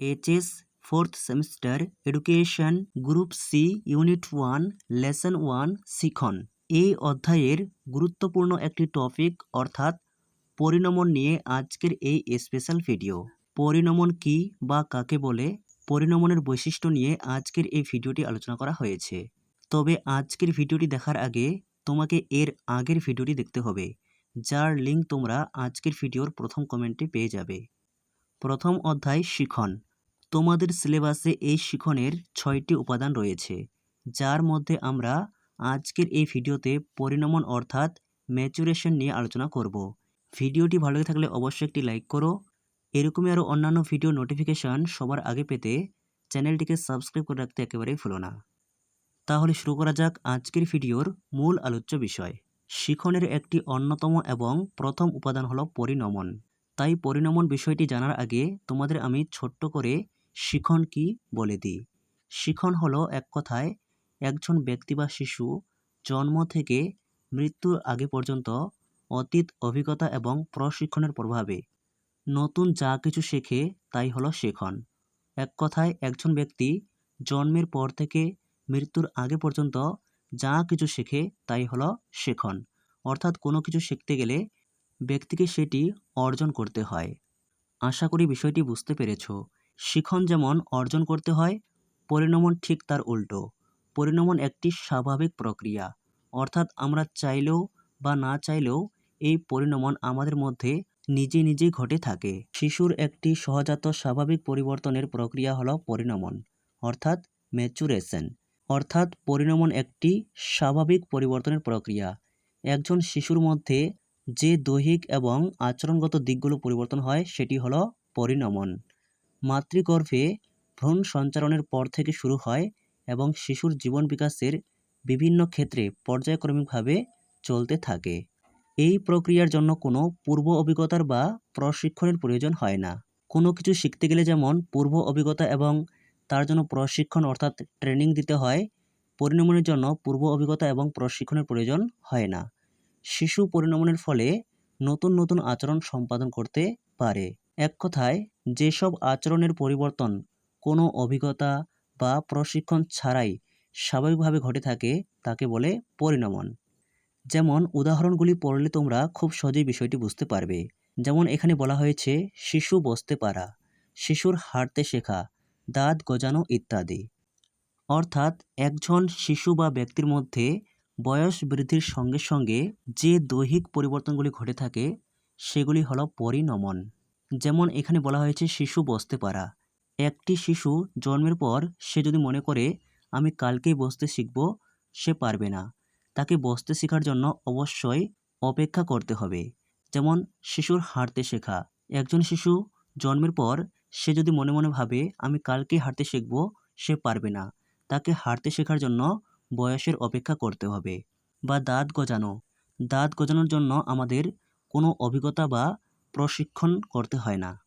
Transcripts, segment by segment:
HS fourth semester education group C unit one lesson one শিখন এই অধ্যায়ের গুরুত্বপূর্ণ একটি টপিক অর্থাৎ পরিণমন নিয়ে আজকের এই স্পেশাল ভিডিও পরিণমন কি বা কাকে বলে? পরিণমনের বৈশিষ্ট্য নিয়ে আজকের এই ভিডিওটি আলোচনা করা হয়েছে। তবে আজকের ভিডিওটি দেখার আগে তোমাকে এর আগের ভিডিওটি দেখতে হবে, যার লিঙ্ক তোমরা আজকের ভিডিওর প্রথম কমেন্টে পেয়ে যাবে। প্রথম অধ্যায় শিখন। তোমাদের সিলেবাসে এই শিখনের ছয়টি উপাদান রয়েছে, যার মধ্যে আমরা আজকের এই ভিডিওতে পরিণমন অর্থাৎ ম্যাচুরেশন নিয়ে আলোচনা করব। ভিডিওটি ভালো লেগে থাকলে অবশ্যই একটি লাইক করো। এরকমই আরও অন্যান্য ভিডিও নোটিফিকেশান সবার আগে পেতে চ্যানেলটিকে সাবস্ক্রাইব করে রাখতে একেবারেই ভুলো না। তাহলে শুরু করা যাক আজকের ভিডিওর মূল আলোচ্য বিষয়। শিখনের একটি অন্যতম এবং প্রথম উপাদান হলো পরিণমন। তাই পরিণমন বিষয়টি জানার আগে তোমাদের আমি ছোট্ট করে শিখন কি বলে দিই? শিখন হলো এক কথায় একজন ব্যক্তি বা শিশু জন্ম থেকে মৃত্যুর আগে পর্যন্ত অতীত অভিজ্ঞতা এবং প্রশিক্ষণের প্রভাবে নতুন যা কিছু শেখে তাই হলো শিখন। এক কথায় একজন ব্যক্তি জন্মের পর থেকে মৃত্যুর আগে পর্যন্ত যা কিছু শেখে তাই হলো শেখন। অর্থাৎ কোনো কিছু শিখতে গেলে ব্যক্তিকে সেটি অর্জন করতে হয়। আশা করি বিষয়টি বুঝতে পেরেছ। শিখন যেমন অর্জন করতে হয়, পরিণমন ঠিক তার উল্টো। পরিণমন একটি স্বাভাবিক প্রক্রিয়া। অর্থাৎ আমরা চাইলেও বা না চাইলেও এই পরিণমন আমাদের মধ্যে নিজে নিজেই ঘটে থাকে। শিশুর একটি সহজাত স্বাভাবিক পরিবর্তনের প্রক্রিয়া হলো পরিণমন, অর্থাৎ ম্যাচুরেশন অর্থাৎ পরিণমন একটি স্বাভাবিক পরিবর্তনের প্রক্রিয়া। একজন শিশুর মধ্যে যে দৈহিক এবং আচরণগত দিকগুলো পরিবর্তন হয়, সেটি হলো পরিণমন। মাতৃগর্ভে ভ্রূণ সঞ্চারণের পর থেকে শুরু হয় এবং শিশুর জীবন বিকাশের বিভিন্ন ক্ষেত্রে পর্যায়ক্রমিকভাবে চলতে থাকে। এই প্রক্রিয়ার জন্য কোনো পূর্ব অভিজ্ঞতার বা প্রশিক্ষণের প্রয়োজন হয় না। কোনো কিছু শিখতে গেলে যেমন পূর্ব অভিজ্ঞতা এবং তার জন্য প্রশিক্ষণ অর্থাৎ ট্রেনিং দিতে হয়, পরিণমনের জন্য পূর্ব অভিজ্ঞতা এবং প্রশিক্ষণের প্রয়োজন হয় না। শিশু পরিণমনের ফলে নতুন নতুন আচরণ সম্পাদন করতে পারে। এক কথায় যেসব আচরণের পরিবর্তন কোনো অভিজ্ঞতা বা প্রশিক্ষণ ছাড়াই স্বাভাবিকভাবে ঘটে থাকে, তাকে বলে পরিণমন। যেমন, উদাহরণগুলি পড়লে তোমরা খুব সহজেই বিষয়টি বুঝতে পারবে। যেমন, এখানে বলা হয়েছে, শিশু বসতে পারা, শিশুর হাঁটতে শেখা, দাঁত গজানো ইত্যাদি। অর্থাৎ, একজন শিশু বা ব্যক্তির মধ্যে বয়স বৃদ্ধির সঙ্গে সঙ্গে যে দৈহিক পরিবর্তনগুলি ঘটে থাকে, সেগুলি হলো পরিণমন। যেমন এখানে বলা হয়েছে, শিশু বসতে পারা। একটি শিশু জন্মের পর সে যদি মনে করে, আমি কালকেই বসতে শিখব, সে পারবে না। তাকে বসতে শেখার জন্য অবশ্যই অপেক্ষা করতে হবে। যেমন শিশুর হাঁটতে শেখা। একজন শিশু জন্মের পর সে যদি মনে মনে ভাবে, আমি কালকেই হাঁটতে শিখব, সে পারবে না। তাকে হাঁটতে শেখার জন্য বয়সের অপেক্ষা করতে হবে। বা দাঁত গজানো। দাঁত গজানোর জন্য আমাদের কোনো অভিজ্ঞতা বা প্রশিক্ষণ করতে হয় না।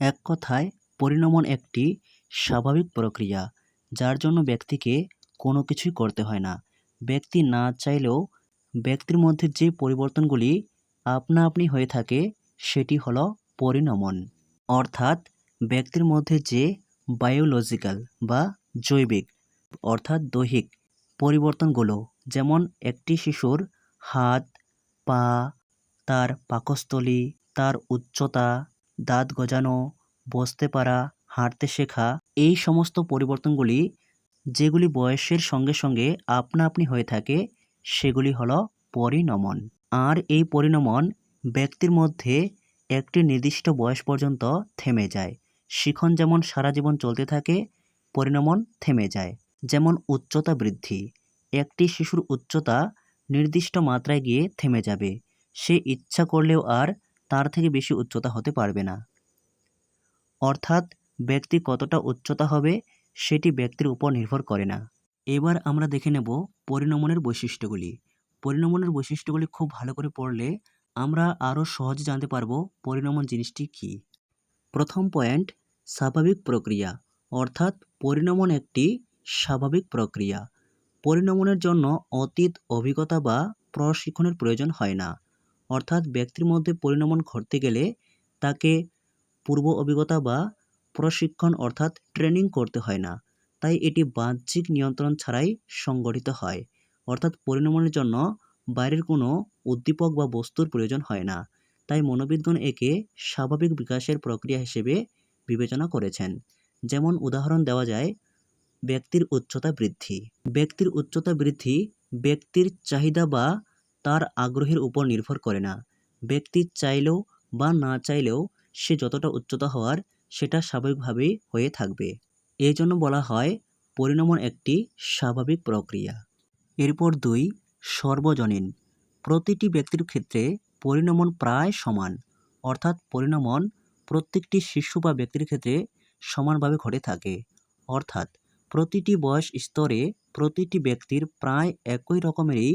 এক কথায়, পরিণমন একটি স্বাভাবিক প্রক্রিয়া, যার জন্য ব্যক্তিকে কোনো কিছুই করতে হয় না। ব্যক্তি না চাইলেও ব্যক্তির মধ্যে যে পরিবর্তনগুলি আপনা আপনি হয়ে থাকে, সেটি হলো পরিণমন। অর্থাৎ, ব্যক্তির মধ্যে যে বায়োলজিক্যাল বা জৈবিক, অর্থাৎ দৈহিক পরিবর্তনগুলো, যেমন একটি শিশুর হাত, পা, তার পাকস্থলী তার উচ্চতা, দাঁত গজানো, বসতে পারা, হাঁটতে শেখা, এই সমস্ত পরিবর্তনগুলি যেগুলি বয়সের সঙ্গে সঙ্গে আপনা আপনি হয়ে থাকে, সেগুলি হলো পরিণমন। আর এই পরিণমন ব্যক্তির মধ্যে একটি নির্দিষ্ট বয়স পর্যন্ত থেমে যায়। শিখন যেমন সারা জীবন চলতে থাকে, পরিণমন থেমে যায়। যেমন উচ্চতা বৃদ্ধি, একটি শিশুর উচ্চতা নির্দিষ্ট মাত্রায় গিয়ে থেমে যাবে। সে ইচ্ছা করলেও আর তার থেকে বেশি উচ্চতা হতে পারবে না। অর্থাৎ ব্যক্তি কতটা উচ্চতা হবে সেটি ব্যক্তির উপর নির্ভর করে না। এবার আমরা দেখে নেব পরিণমনের বৈশিষ্ট্যগুলি। পরিণমনের বৈশিষ্ট্যগুলি খুব ভালো করে পড়লে আমরা আরও সহজে জানতে পারব পরিণমন জিনিসটি কী। প্রথম পয়েন্ট, স্বাভাবিক প্রক্রিয়া। অর্থাৎ পরিণমন একটি স্বাভাবিক প্রক্রিয়া। পরিণমনের জন্য অতীত অভিজ্ঞতা বা প্রশিক্ষণের প্রয়োজন হয় না। অর্থাৎ ব্যক্তির মধ্যে পরিণমন ঘটতে গেলে তাকে পূর্ব অভিজ্ঞতা বা প্রশিক্ষণ অর্থাৎ ট্রেনিং করতে হয় না। তাই এটি বাহ্যিক নিয়ন্ত্রণ ছাড়াই সংগঠিত হয়। অর্থাৎ পরিণমনের জন্য বাইরের কোনো উদ্দীপক বা বস্তুর প্রয়োজন হয় না। তাই মনোবিদগণ একে স্বাভাবিক বিকাশের প্রক্রিয়া হিসেবে বিবেচনা করেছেন। যেমন উদাহরণ দেওয়া যায়, ব্যক্তির উচ্চতা বৃদ্ধি। ব্যক্তির উচ্চতা বৃদ্ধি ব্যক্তির চাহিদা বা তার আগ্রহের উপর নির্ভর করে না। ব্যক্তি চাইলেও বা না চাইলেও সে যতটা উচ্চতা হওয়ার সেটা স্বাভাবিকভাবেই হয়ে থাকবে। এই জন্য বলা হয়, পরিণমন একটি স্বাভাবিক প্রক্রিয়া। এরপর দুই, সর্বজনীন। প্রতিটি ব্যক্তির ক্ষেত্রে পরিণমন প্রায় সমান, অর্থাৎ পরিণমন প্রত্যেকটি শিশু বা ব্যক্তির ক্ষেত্রে সমানভাবে ঘটে থাকে। অর্থাৎ প্রতিটি বয়স স্তরে প্রতিটি ব্যক্তির প্রায় একই রকমেরই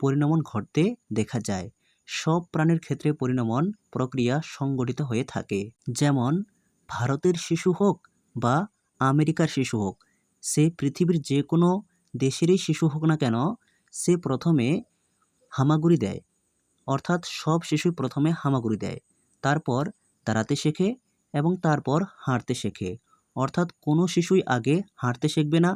পরিণমন ঘটতে দেখা যায়। সব প্রাণীর ক্ষেত্রে পরিণমন প্রক্রিয়া সংগঠিত হয়ে থাকে। যেমন, ভারতের শিশু হোক বা আমেরিকার শিশু হোক, সে পৃথিবীর যে কোনো দেশেরই শিশু হোক না কেন, সে প্রথমে হামাগুড়ি দেয়। অর্থাৎ সব শিশুই প্রথমে হামাগুড়ি দেয়। তারপর দাঁড়াতে শেখে এবং তারপর হাঁটতে শেখে। অর্থাৎ কোনো শিশুই আগে হাঁটতে শিখবে না,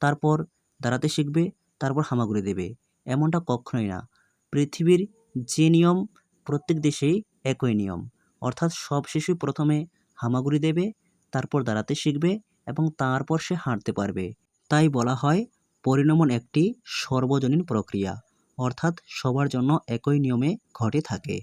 তারপর দাঁড়াতে শিখবে, তারপর হামাগুড়ি দেবে। এমনটা কখনোই না। পৃথিবীর যে নিয়ম প্রত্যেক দেশেই একই নিয়ম। অর্থাৎ সব শিশুই প্রথমে হামাগুড়ি দেবে, তারপর দাঁড়াতে শিখবে এবং তারপর সে হাঁটতে পারবে। তাই বলা হয়, পরিণমন একটি সর্বজনীন প্রক্রিয়া, অর্থাৎ সবার জন্য একই নিয়মে ঘটে থাকে।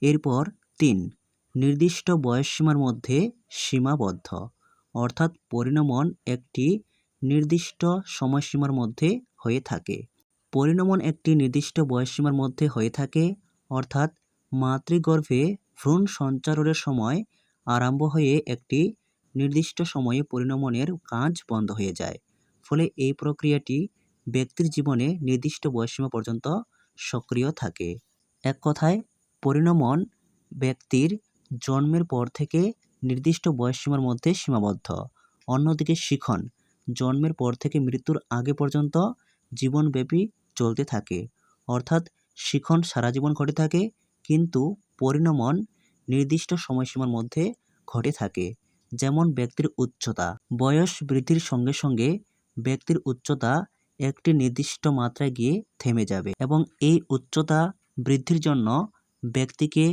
এরপর তিন, নির্দিষ্ট বয়সসীমার মধ্যে সীমাবদ্ধ, অর্থাৎ পরিণমন একটি নির্দিষ্ট সময়সীমার মধ্যে হয়ে থাকে। পরিণমন একটি নির্দিষ্ট বয়সসীমার মধ্যে হয়ে থাকে, অর্থাৎ মাতৃগর্ভে ভ্রূণ সঞ্চারণের সময় আরম্ভ হয়ে একটি নির্দিষ্ট সময়ে পরিণমনের কাজ বন্ধ হয়ে যায়। ফলে এই প্রক্রিয়াটি ব্যক্তির জীবনে নির্দিষ্ট বয়সসীমা পর্যন্ত সক্রিয় থাকে। এক কথায়, পরিণমন ব্যক্তির জন্মের পর থেকে নির্দিষ্ট বয়সসীমার মধ্যে সীমাবদ্ধ। অন্যদিকে শিখন, জন্মের পর থেকে মৃত্যুর আগে পর্যন্ত জীবনব্যাপী চলতে থাকে। অর্থাৎ শিখন সারা জীবন ঘটে থাকে, কিন্তু পরিণমন নির্দিষ্ট সময়সীমার মধ্যে ঘটে থাকে, যেমন ব্যক্তির উচ্চতা। বয়স বৃদ্ধির সঙ্গে সঙ্গে ব্যক্তির উচ্চতা একটি নির্দিষ্ট মাত্রায় গিয়ে থেমে যাবে এবং এই উচ্চতা বৃদ্ধির জন্য ব্যক্তিকে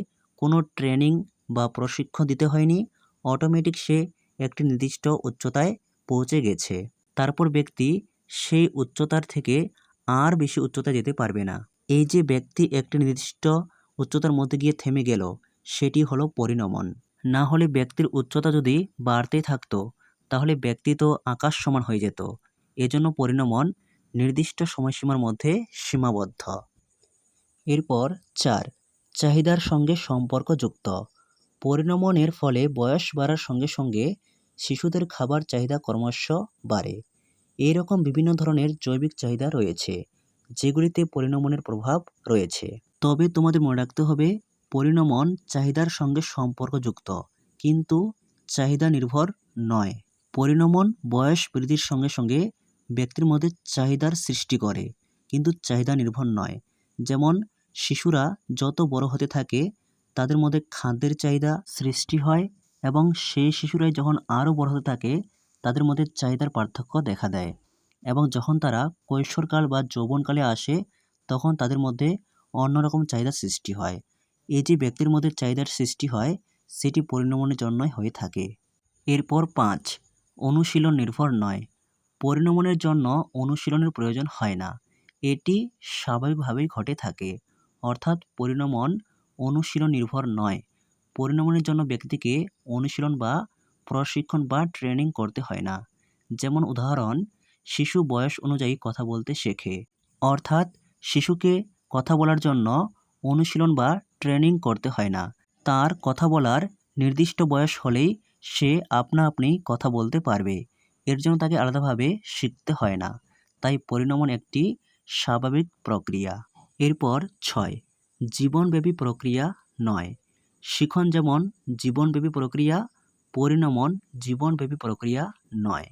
কোনো ট্রেনিং বা প্রশিক্ষণ দিতে হয়নি। অটোমেটিক সে একটি নির্দিষ্ট উচ্চতায় পৌঁছে গেছে। তারপর ব্যক্তি সেই উচ্চতার থেকে আর বেশি উচ্চতায় যেতে পারবে না। এই যে ব্যক্তি একটি নির্দিষ্ট উচ্চতার মধ্যে গিয়ে থেমে গেল, সেটি হলো পরিণমন। না হলে ব্যক্তির উচ্চতা যদি বাড়তেই থাকতো, তাহলে ব্যক্তি তো আকাশ সমান হয়ে যেত। এজন্য পরিণমন নির্দিষ্ট সময়সীমার মধ্যে সীমাবদ্ধ। এরপর চার, চাহিদার সঙ্গে সম্পর্কযুক্ত। পরিণমনের ফলে বয়স বাড়ার সঙ্গে সঙ্গে শিশুদের খাবার চাহিদা ক্রমশ বাড়ে। এই রকম বিভিন্ন ধরনের জৈবিক চাহিদা রয়েছে, যেগুলিতে পরিণমনের প্রভাব রয়েছে। তবে তোমাদের মনে রাখতে হবে, পরিণমন চাহিদার সঙ্গে সম্পর্কযুক্ত, কিন্তু চাহিদা নির্ভর নয়। পরিণমন বয়স বৃদ্ধির সঙ্গে সঙ্গে ব্যক্তির মধ্যে চাহিদার সৃষ্টি করে, কিন্তু চাহিদা নির্ভর নয়। যেমন, শিশুরা যত বড় হতে থাকে, তাদের মধ্যে খাদ্যের চাহিদা সৃষ্টি হয় এবং সেই শিশুরাই যখন আরও বড় হতে থাকে তাদের মধ্যে চাহিদার পার্থক্য দেখা দেয় এবং যখন তারা কৈশোরকাল বা যৌবনকালে আসে, তখন তাদের মধ্যে অন্যরকম চাহিদার সৃষ্টি হয়। এই যে ব্যক্তির মধ্যে চাহিদার সৃষ্টি হয়, সেটি পরিণমনের জন্যই হয়ে থাকে। এরপর পাঁচ, অনুশীলন নির্ভর নয়। পরিণমনের জন্য অনুশীলনের প্রয়োজন হয় না। এটি স্বাভাবিকভাবেই ঘটে থাকে। অর্থাৎ পরিণমন অনুশীলন নির্ভর নয়। পরিণমনের জন্য ব্যক্তিকে অনুশীলন বা প্রশিক্ষণ বা ট্রেনিং করতে হয় না। যেমন উদাহরণ, শিশু বয়স অনুযায়ী কথা বলতে শেখে। অর্থাৎ, শিশুকে কথা বলার জন্য অনুশীলন বা ট্রেনিং করতে হয় না। তার কথা বলার নির্দিষ্ট বয়স হলেই সে আপনা আপনি কথা বলতে পারবে। এর জন্য তাকে আলাদাভাবে শিখতে হয় না। তাই পরিণমন একটি স্বাভাবিক প্রক্রিয়া। এরপর ছয়, জীবনব্যাপী প্রক্রিয়া নয়। শিখন যেমন জীবনব্যাপী প্রক্রিয়া পরিণমন জীবনব্যাপী প্রক্রিয়া নয়।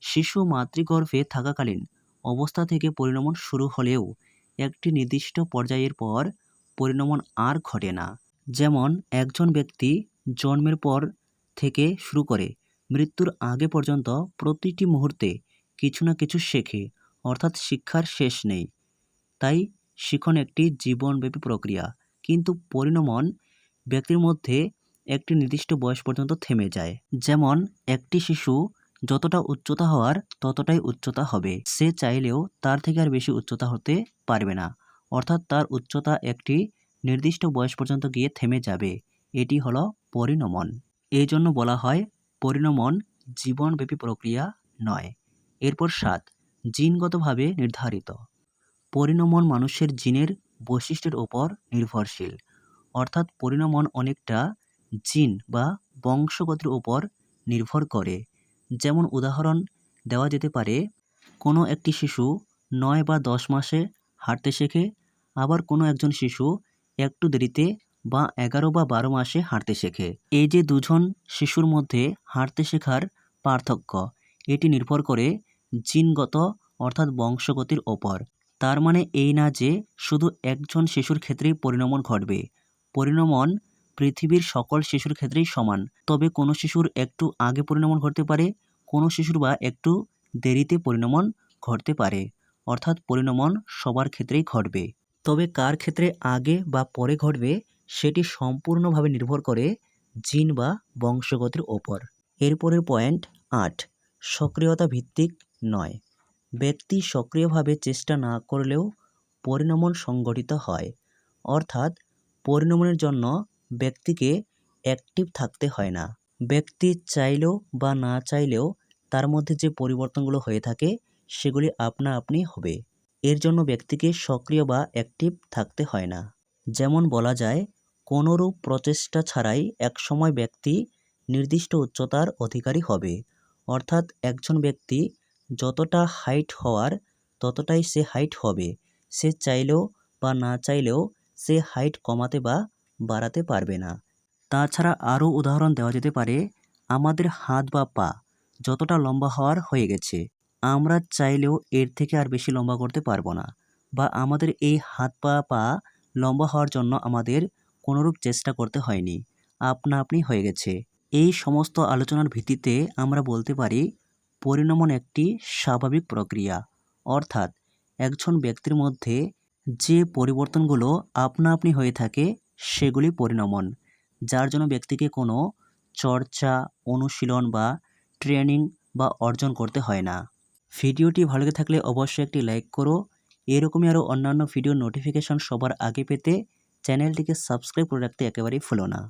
শিশু মাতৃগর্ভে থাকাকালীন অবস্থা থেকে পরিণমন শুরু হলেও একটি নির্দিষ্ট পর্যায়ের পর পরিণমন আর ঘটে না। যেমন, একজন ব্যক্তি জন্মের পর থেকে শুরু করে মৃত্যুর আগে পর্যন্ত প্রতিটি মুহূর্তে কিছু না কিছু শেখে, অর্থাৎ শিক্ষার শেষ নেই। তাই শিখন একটি জীবনব্যাপী প্রক্রিয়া। কিন্তু পরিণমন ব্যক্তির মধ্যে একটি নির্দিষ্ট বয়স পর্যন্ত থেমে যায়। যেমন, একটি শিশু যতটা উচ্চতা হওয়ার ততটাই উচ্চতা হবে। সে চাইলেও তার থেকে আর বেশি উচ্চতা হতে পারবে না। অর্থাৎ তার উচ্চতা একটি নির্দিষ্ট বয়স পর্যন্ত গিয়ে থেমে যাবে। এটি হলো পরিণমন। এই জন্য বলা হয় পরিণমন জীবনব্যাপী প্রক্রিয়া নয়। এরপর সাত, জিনগতভাবে নির্ধারিত। পরিণমন মানুষের জিনের বৈশিষ্ট্যের ওপর নির্ভরশীল। অর্থাৎ পরিণমন অনেকটা জিন বা বংশগতির উপর নির্ভর করে। যেমন উদাহরণ, দেওয়া যেতে পারে, কোনো একটি শিশু নয় বা দশ মাসে হাঁটতে শেখে, আবার কোনো একজন শিশু একটু দেরিতে বা এগারো বা বারো মাসে হাঁটতে শেখে। এই যে দুজন শিশুর মধ্যে হাঁটতে শেখার পার্থক্য, এটি নির্ভর করে জিনগত অর্থাৎ বংশগতির ওপর। তার মানে এই না যে শুধু একজন শিশুর ক্ষেত্রেই পরিণমন ঘটবে। পরিণমন পৃথিবীর সকল শিশুর ক্ষেত্রেই সমান। তবে কোনো শিশুর একটু আগে পরিণমন ঘটতে পারে, কোনো শিশুর বা একটু দেরিতে পরিণমন ঘটতে পারে। অর্থাৎ পরিণমন সবার ক্ষেত্রেই ঘটবে। তবে কার ক্ষেত্রে আগে বা পরে ঘটবে, সেটি সম্পূর্ণভাবে নির্ভর করে জিন বা বংশগতির ওপর। এরপরের পয়েন্ট আট, সক্রিয়তা ভিত্তিক নয়। ব্যক্তি সক্রিয়ভাবে চেষ্টা না করলেও পরিণমন সংগঠিত হয়। অর্থাৎ পরিণমনের জন্য ব্যক্তিকে অ্যাক্টিভ থাকতে হয় না। ব্যক্তি চাইলেও বা না চাইলেও তার মধ্যে যে পরিবর্তনগুলো হয়ে থাকে, সেগুলি আপনা আপনি হবে। এর জন্য ব্যক্তিকে সক্রিয় বা অ্যাক্টিভ থাকতে হয় না। যেমন বলা যায়, কোনোরূপ প্রচেষ্টা ছাড়াই একসময় ব্যক্তি নির্দিষ্ট উচ্চতার অধিকারী হবে। অর্থাৎ একজন ব্যক্তি যতটা হাইট হওয়ার, ততটাই সে হাইট হবে। সে চাইলেও বা না চাইলেও সে হাইট কমাতে বা বাড়াতে পারবে না। তাছাড়া আরও উদাহরণ দেওয়া যেতে পারে, আমাদের হাত বা পা যতটা লম্বা হওয়ার হয়ে গেছে, আমরা চাইলেও এর থেকে আর বেশি লম্বা করতে পারব না বা আমাদের এই হাত পা পা লম্বা হওয়ার জন্য আমাদের কোনোরূপ চেষ্টা করতে হয়নি আপনা আপনি হয়ে গেছে। এই সমস্ত আলোচনার ভিত্তিতে আমরা বলতে পারি, পরিণমন একটি স্বাভাবিক প্রক্রিয়া। অর্থাৎ একজন ব্যক্তির মধ্যে যে পরিবর্তনগুলো আপনা আপনি হয়ে থাকে সেগুলি পরিণমন, যার জন্য ব্যক্তিকে কোনো চর্চা, অনুশীলন বা ট্রেনিং বা অর্জন করতে হয় না। ভিডিওটি ভালো লেগে থাকলে অবশ্যই একটি লাইক করো। এরকমই আরও অন্যান্য ভিডিও নোটিফিকেশন সবার আগে পেতে চ্যানেলটিকে সাবস্ক্রাইব করে রাখতে একেবারেই ভুলো না।